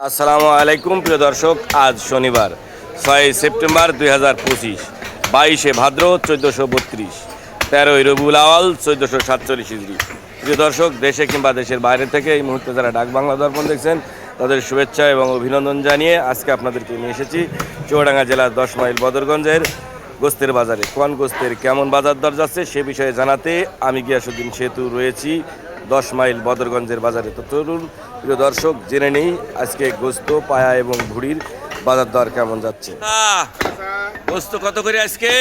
আসসালামু আলাইকুম, প্রিয় দর্শক, আজ শনিবার, ছয় সেপ্টেম্বর দুই হাজার পঁচিশ, বাইশে ভাদ্র চোদ্দোশো বত্রিশ, তেরোই রবিউল আওয়াল চোদ্দোশো সাতচল্লিশ ইজরি প্রিয় দর্শক, দেশে কিংবা দেশের বাইরে থেকে এই মুহূর্তে যারা ডাক বাংলা দর্পণ দেখছেন, তাদের শুভেচ্ছা এবং অভিনন্দন জানিয়ে আজকে আপনাদেরকে নিয়ে এসেছি চুয়াডাঙ্গা জেলার দশ মাইল বদরগঞ্জের গোস্তের বাজারে। কোন গোস্তের কেমন বাজার দর যাচ্ছে সে বিষয়ে জানাতে আমি গিয়াসুদ্দিন সেতু রয়েছি। দশ মাইল বদরগঞ্জের বাজারে। তো তরুণ প্রিয় দর্শক, জেনে নেই আজকে গোস্ত, পায়া এবং ভুড়ির বাজার দর কেমন যাচ্ছে। গোস্ত কত করে আজকে?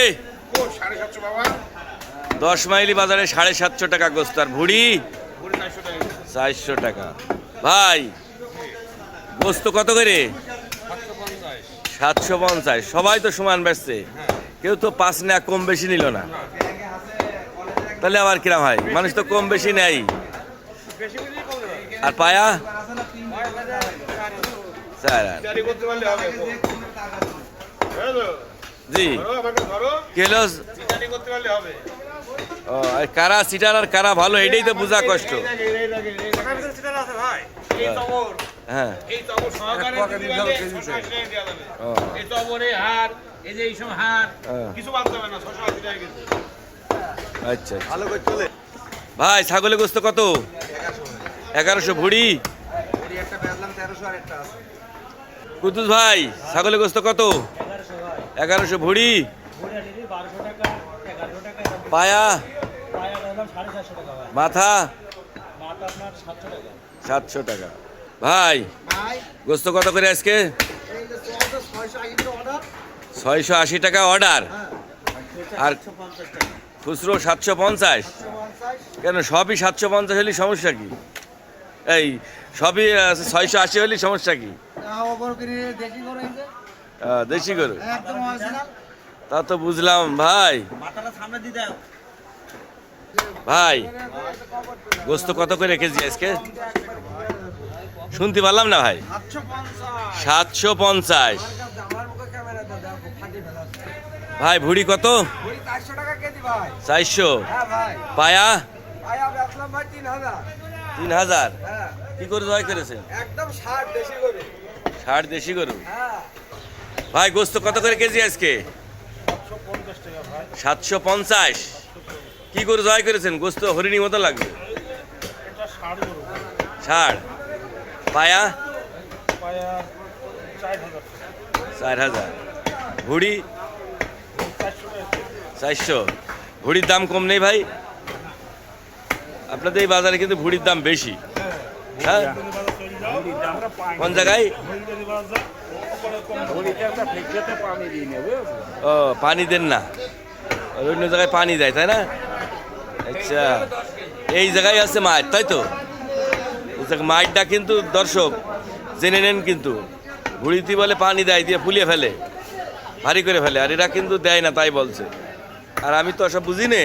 দশ মাইলি বাজারে সাড়ে সাতশো টাকা গোস্ত আর ভুড়ি? চারশো টাকা। ভাই, গোস্ত কত করে? সাতশো পঞ্চাশ। সবাই তো সমান বেচছে। কেউ তো পাঁচ না কম বেশি নিল না। তাহলে আবার কিরাম হয়? মানুষ তো কম বেশি নেয় আর পায়া? বুঝলো? জি। কেলো ও আর কারা সিটার আর কারা ভালো এটাই তো বোঝা কষ্ট। হ্যাঁ। আচ্ছা চলে। ভাই ছাগলের গোস্ত কত? এগারোশো ভুড়ি। কুতুস ভাই ছাগলের গোস্ত কত? এগারোশো ভুড়ি। পায়া? মাথা? সাতশো টাকা। ভাই গোস্ত কত করে আজকে? ছয়শো আশি টাকা অর্ডার আর খুচরো সাতশো পঞ্চাশ। কেন সবই সাতশো পঞ্চাশ হলে সমস্যা কি? এই সবই ছয়শো আশি হলে সমস্যা কি? দেশি গরু তা তো বুঝলাম ভাই। ভাই গোস্ত কত করে কেজি আজকে? শুনতে পারলাম না ভাই। সাতশো পঞ্চাশ। ভাই ভুড়ি কত? চারশো পায়া? তিন হাজার? কি করে জয় করেছেন একদম ষাট বেশি করে ষাট দেশি গরু? হ্যাঁ। ভাই গোস্ত কত করে কেজি আজকে? সাতশো পঞ্চাশ। কি করে জয় করেছেন? গোস্ত হরিণী মতো লাগবে। ষাট। পায়া? চার হাজার। চার ভুড়ি? চারশো চারশো। ভুড়ির দাম কম নেই ভাই? আপনাদের এই বাজারে কিন্তু ভুড়ির দাম বেশি। হ্যাঁ? কোন জায়গায়? ও, পানি দেন না। অন্য জায়গায় পানি দেয়, তাই না? আচ্ছা। এই জায়গায় আছে মাছ তাই তো? মাছটা কিন্তু দর্শক, জেনে নেন কিন্তু। ঘুড়িতে বলে পানি দেয়, দিয়ে ফুলিয়ে ফেলে। ভারী করে ফেলে, আর এরা কিন্তু দেয় না, তাই বলছে। আর আমি তো সব বুঝি নে